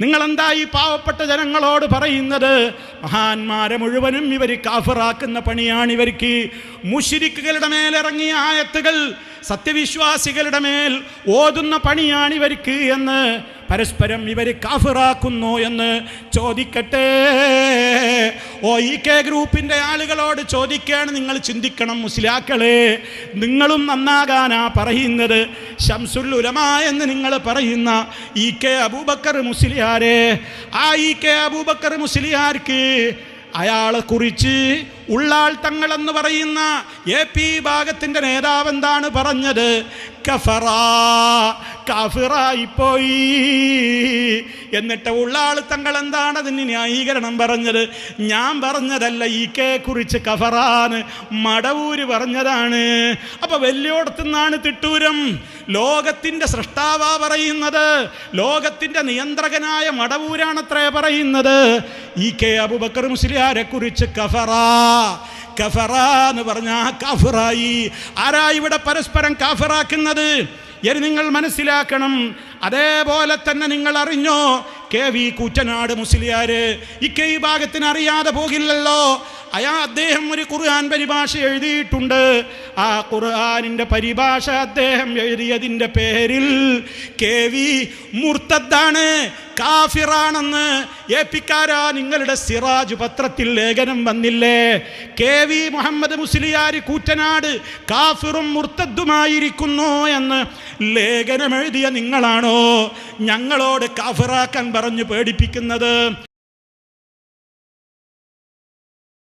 നിങ്ങളെന്താ ഈ പാവപ്പെട്ട ജനങ്ങളോട് പറയുന്നത്? മഹാന്മാരെ മുഴുവനും ഇവർ കാഫറാക്കുന്ന പണിയാണ് ഇവർക്ക് മുഷിരിക്കുകളുടെ മേലിറങ്ങിയ ആയത്തുകൾ സത്യവിശ്വാസികളുടെ മേൽ ഓതുന്ന പണിയാണ് ഇവർക്ക് എന്ന് പരസ്പരം ഇവർ കാഫിറാക്കുന്നു എന്ന് ചോദിക്കട്ടെ? ഓ ഈ കെ ഗ്രൂപ്പിന്റെ ആളുകളോട് ചോദിക്കുകയാണ് നിങ്ങൾ ചിന്തിക്കണം മുസ്ലിയാക്കളെ. നിങ്ങളും നന്നാകാനാ പറയുന്നത്. ഷംസുൽ ഉലമ എന്ന് നിങ്ങൾ പറയുന്ന ഈ കെ അബൂബക്കർ മുസ്ലിയാരെ. ആ ഈ കെ അബൂബക്കർ മുസ്ലിയാർക്ക് അയാളെ കുറിച്ച് ഉള്ളാൾ തങ്ങൾ എന്ന് പറയുന്ന എ പി ഭാഗത്തിന്റെ നേതാവ് എന്താണ് പറഞ്ഞത്? കഫറ. കാഫിറായിപ്പോയി എന്നിട്ട് ഉള്ളാൾ തങ്ങൾ എന്താണ് അതിന് ന്യായീകരണം പറഞ്ഞത്? ഞാൻ പറഞ്ഞതല്ല ഈ കെ കുറിച്ച് കഫറാന്ന് മടവൂര് പറഞ്ഞതാണ്. അപ്പൊ വെല്ലോടത്തുനിന്നാണ് തിട്ടൂരം. ലോകത്തിന്റെ സൃഷ്ടാവാ പറയുന്നത്. ലോകത്തിന്റെ നിയന്ത്രകനായ മടവൂരാണത്രേ പറയുന്നത്. ഈ കെ അബുബക്കർ മുസ്ലിയാരെ കുറിച്ച് കഫറാ കഫറ എന്ന് ആ കാഫിറായി. ആരാ ഇവിടെ പരസ്പരം കാഫിറാക്കുന്നത്? ഇനി നിങ്ങൾ മനസ്സിലാക്കണം. അതേപോലെ തന്നെ നിങ്ങൾ അറിഞ്ഞോ? കെ വി കൂറ്റനാട് മുസ്ലിയാര് ഇക്കെ ഈ ഭാഗത്തിന് അറിയാതെ പോകില്ലല്ലോ. അയാ അദ്ദേഹം ഒരു ഖുർആൻ പരിഭാഷ എഴുതിയിട്ടുണ്ട്. ആ ഖുർആാനിന്റെ പരിഭാഷ അദ്ദേഹം എഴുതിയതിന്റെ പേരിൽ കെ വി മുർത്തദ്ദാണ്. കാഫിറാണെന്ന് ഏപ്പിക്കാരാ നിങ്ങളുടെ സിറാജ് പത്രത്തിൽ ലേഖനം വന്നില്ലേ? കെ വി മുഹമ്മദ് മുസ്ലിയാർ കൂറ്റനാട് കാഫിറും മുർത്തദ്ദുമായിരിക്കുന്നു എന്ന് ലേഖനം എഴുതിയ നിങ്ങളാണോ ഞങ്ങളോട് കാഫിറാക്കാൻ പറഞ്ഞു പേടിപ്പിക്കുന്നത്?